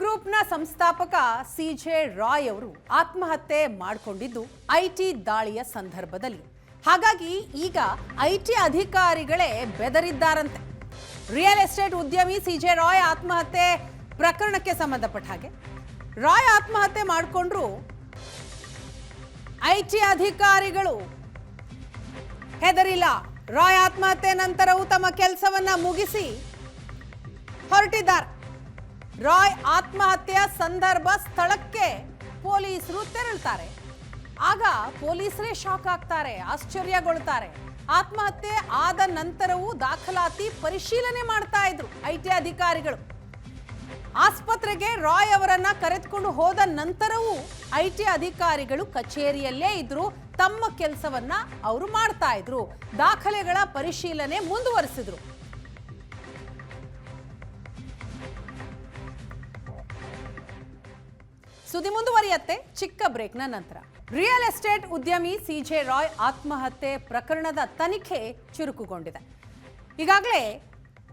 ಗ್ರೂಪ್ನ ಸಂಸ್ಥಾಪಕ C J Roy ಅವರು ಆತ್ಮಹತ್ಯೆ ಮಾಡಿಕೊಂಡಿದ್ದು ಐಟಿ ದಾಳಿಯ ಸಂದರ್ಭದಲ್ಲಿ. ಹಾಗಾಗಿ ಈಗ ಐಟಿ ಅಧಿಕಾರಿಗಳೇ ಬೆದರಿದ್ದಾರಂತೆ. ರಿಯಲ್ ಎಸ್ಟೇಟ್ ಉದ್ಯಮಿ ಸಿ ಜೆ ರಾಯ್ ಆತ್ಮಹತ್ಯೆ ಪ್ರಕರಣಕ್ಕೆ ಸಂಬಂಧಪಟ್ಟ ಹಾಗೆ. ರಾಯ್ ಆತ್ಮಹತ್ಯೆ ಮಾಡಿಕೊಂಡ್ರು ಐಟಿ ಅಧಿಕಾರಿಗಳು. ಹೆದರಿಲ್ಲ. ರಾಯ್ ಆತ್ಮಹತ್ಯೆ ನಂತರವೂ ತಮ್ಮ ಕೆಲಸವನ್ನ ಮುಗಿಸಿ ಹೊರಟಿದ್ದಾರೆ. ರಾಯ್ ಆತ್ಮಹತ್ಯೆಯ ಸಂದರ್ಭ ಸ್ಥಳಕ್ಕೆ ಪೊಲೀಸರು ತೆರಳ್ತಾರೆ. ಆಗ ಪೊಲೀಸರೇ ಶಾಕ್ ಆಗ್ತಾರೆ ಆಶ್ಚರ್ಯಗೊಳ್ತಾರೆ ಆತ್ಮಹತ್ಯೆ ಆದ ನಂತರವೂ ದಾಖಲಾತಿ ಪರಿಶೀಲನೆ ಮಾಡ್ತಾ ಇದ್ರು ಐ ಟಿ ಅಧಿಕಾರಿಗಳು. ಆಸ್ಪತ್ರೆಗೆ ರಾಯ್ ಅವರನ್ನ ಕರೆದುಕೊಂಡು ಹೋದ ನಂತರವೂ ಐ ಟಿ ಅಧಿಕಾರಿಗಳು ಕಚೇರಿಯಲ್ಲೇ ಇದ್ರು, ತಮ್ಮ ಕೆಲಸವನ್ನ ಅವರು ಮಾಡ್ತಾ ಇದ್ರು. ದಾಖಲೆಗಳ ಪರಿಶೀಲನೆ ಮುಂದುವರಿಸಿದ್ರು. ಸುದ್ದಿ ಮುಂದುವರಿಯತ್ತೆ. ಚಿಕ್ಕ ಬ್ರೇಕ್ನ ನಂತರ. ರಿಯಲ್ ಎಸ್ಟೇಟ್ ಉದ್ಯಮಿ ಸಿಜೆ ರಾಯ್ ಆತ್ಮಹತ್ಯೆ ಪ್ರಕರಣದ ತನಿಖೆ ಚುರುಕುಗೊಂಡಿದೆ. ಈಗಾಗಲೇ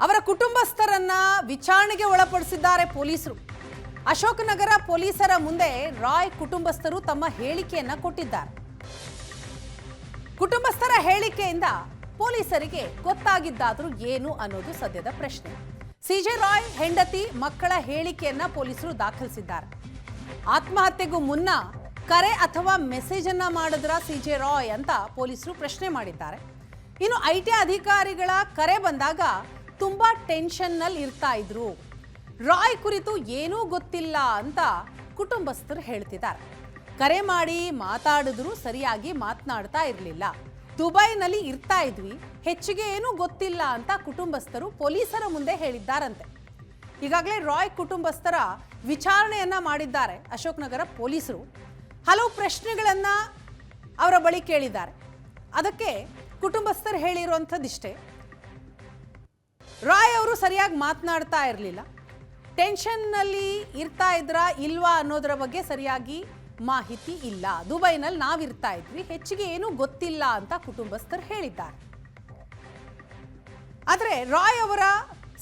ಅವರ ಕುಟುಂಬಸ್ಥರನ್ನ ವಿಚಾರಣೆಗೆ ಒಳಪಡಿಸಿದ್ದಾರೆ ಪೊಲೀಸರು. ಅಶೋಕನಗರ ಪೊಲೀಸರ ಮುಂದೆ ರಾಯ್ ಕುಟುಂಬಸ್ಥರು ತಮ್ಮ ಹೇಳಿಕೆಯನ್ನ ಕೊಟ್ಟಿದ್ದಾರೆ. ಕುಟುಂಬಸ್ಥರ ಹೇಳಿಕೆಯಿಂದ ಪೊಲೀಸರಿಗೆ ಗೊತ್ತಾಗಿದ್ದಾದ್ರೂ ಏನು ಅನ್ನೋದು ಸದ್ಯದ ಪ್ರಶ್ನೆ. ಸಿಜೆ ರಾಯ್ ಹೆಂಡತಿ ಮಕ್ಕಳ ಹೇಳಿಕೆಯನ್ನ ಪೊಲೀಸರು ದಾಖಲಿಸಿದ್ದಾರೆ. ಆತ್ಮಹತ್ಯೆಗೂ ಮುನ್ನ ಕರೆ ಅಥವಾ ಮೆಸೇಜ್ ಅನ್ನ ಮಾಡಿದ್ರ ಸಿಜೆ ರಾಯ್ ಅಂತ ಪೊಲೀಸರು ಪ್ರಶ್ನೆ ಮಾಡಿದ್ದಾರೆ. ಇನ್ನು ಐ ಟಿ ಅಧಿಕಾರಿಗಳ ಕರೆ ಬಂದಾಗ ತುಂಬಾ ಟೆನ್ಷನ್ನಲ್ಲಿ ಇರ್ತಾ ಇದ್ರು. ರಾಯ್ ಕುರಿತು ಏನೂ ಗೊತ್ತಿಲ್ಲ ಅಂತ ಕುಟುಂಬಸ್ಥರು ಹೇಳ್ತಿದ್ದಾರೆ. ಕರೆ ಮಾಡಿ ಮಾತಾಡಿದ್ರು ಸರಿಯಾಗಿ ಮಾತನಾಡ್ತಾ ಇರಲಿಲ್ಲ. ದುಬೈನಲ್ಲಿ ಇರ್ತಾ ಇದ್ವಿ, ಹೆಚ್ಚಿಗೆ ಏನೂ ಗೊತ್ತಿಲ್ಲ ಅಂತ ಕುಟುಂಬಸ್ಥರು ಪೊಲೀಸರ ಮುಂದೆ ಹೇಳಿದ್ದಾರಂತೆ. ಈಗಾಗಲೇ ರಾಯ್ ಕುಟುಂಬಸ್ಥರ ವಿಚಾರಣೆಯನ್ನ ಮಾಡಿದ್ದಾರೆ ಅಶೋಕ್ ನಗರ ಪೊಲೀಸರು. ಹಲವು ಪ್ರಶ್ನೆಗಳನ್ನ ಅವರ ಬಳಿ ಕೇಳಿದ್ದಾರೆ. ಅದಕ್ಕೆ ಕುಟುಂಬಸ್ಥರು ಹೇಳಿರುವಂಥದ್ದಿಷ್ಟೇ. ರಾಯ್ ಅವರು ಸರಿಯಾಗಿ ಮಾತನಾಡ್ತಾ ಇರಲಿಲ್ಲ. ಟೆನ್ಷನ್ನಲ್ಲಿ ಇರ್ತಾ ಇದ್ರಾ ಇಲ್ವಾ ಅನ್ನೋದರ ಬಗ್ಗೆ ಸರಿಯಾಗಿ ಮಾಹಿತಿ ಇಲ್ಲ. ದುಬೈನಲ್ಲಿ ನಾವಿರ್ತಾ ಇದ್ವಿ. ಹೆಚ್ಚಿಗೆ ಏನೂ ಗೊತ್ತಿಲ್ಲ ಅಂತ ಕುಟುಂಬಸ್ಥರು ಹೇಳಿದ್ದಾರೆ. ಆದರೆ ರಾಯ್ ಅವರ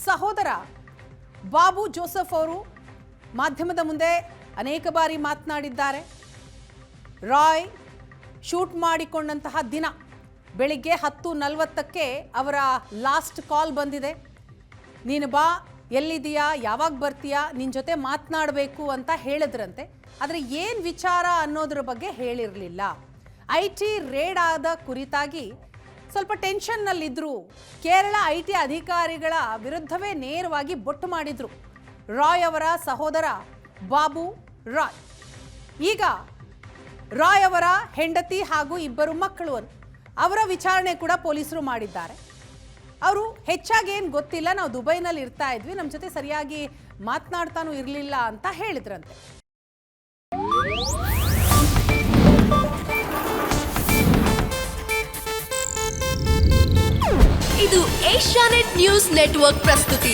ಸಹೋದರ ಬಾಬು ಜೋಸೆಫ್ ಅವರು ಮಾಧ್ಯಮದ ಮುಂದೆ ಅನೇಕ ಬಾರಿ ಮಾತನಾಡಿದ್ದಾರೆ. ರಾಯ್ ಶೂಟ್ ಮಾಡಿಕೊಂಡಂತಹ ದಿನ ಬೆಳಿಗ್ಗೆ ಹತ್ತು ನಲವತ್ತಕ್ಕೆ ಅವರ ಲಾಸ್ಟ್ ಕಾಲ್ ಬಂದಿದೆ. ನೀನು ಬಾ ಎಲ್ಲಿದೆಯಾ ಯಾವಾಗ ಬರ್ತೀಯಾ ನಿನ್ನ ಜೊತೆ ಮಾತನಾಡಬೇಕು ಅಂತ ಹೇಳಿದ್ರಂತೆ. ಆದರೆ ಏನು ವಿಚಾರ ಅನ್ನೋದ್ರ ಬಗ್ಗೆ ಹೇಳಿರಲಿಲ್ಲ. ಐ ಟಿ ರೇಡ್ ಆದ ಕುರಿತಾಗಿ ಸ್ವಲ್ಪ ಟೆನ್ಷನ್ನಲ್ಲಿದ್ದರು ಕೇರಳ ಐ ಟಿ ಅಧಿಕಾರಿಗಳ ವಿರುದ್ಧವೇ ನೇರವಾಗಿ ಬೊಟ್ಟು ಮಾಡಿದ್ರು. ರಾಯ್ ಅವರ ಸಹೋದರ ಬಾಬು ರಾಯ್. ಈಗ ರಾಯ್ ಅವರ ಹೆಂಡತಿ ಹಾಗೂ ಇಬ್ಬರು ಮಕ್ಕಳು ಅವರ ವಿಚಾರಣೆ ಕೂಡ ಪೊಲೀಸರು ಮಾಡಿದ್ದಾರೆ. ಅವರು ಹೆಚ್ಚಾಗಿ ಏನು ಗೊತ್ತಿಲ್ಲ, ನಾವು ದುಬೈನಲ್ಲಿ ಇರ್ತಾ ಇದ್ವಿ ನಮ್ಮ ಜೊತೆ ಸರಿಯಾಗಿ ಮಾತನಾಡ್ತಾನೂ ಇರಲಿಲ್ಲ ಅಂತ ಹೇಳಿದ್ರಂತೆ. ಇದು ಏಷ್ಯಾನೆಟ್ ನ್ಯೂಸ್ ನೆಟ್ವರ್ಕ್ ಪ್ರಸ್ತುತಿ.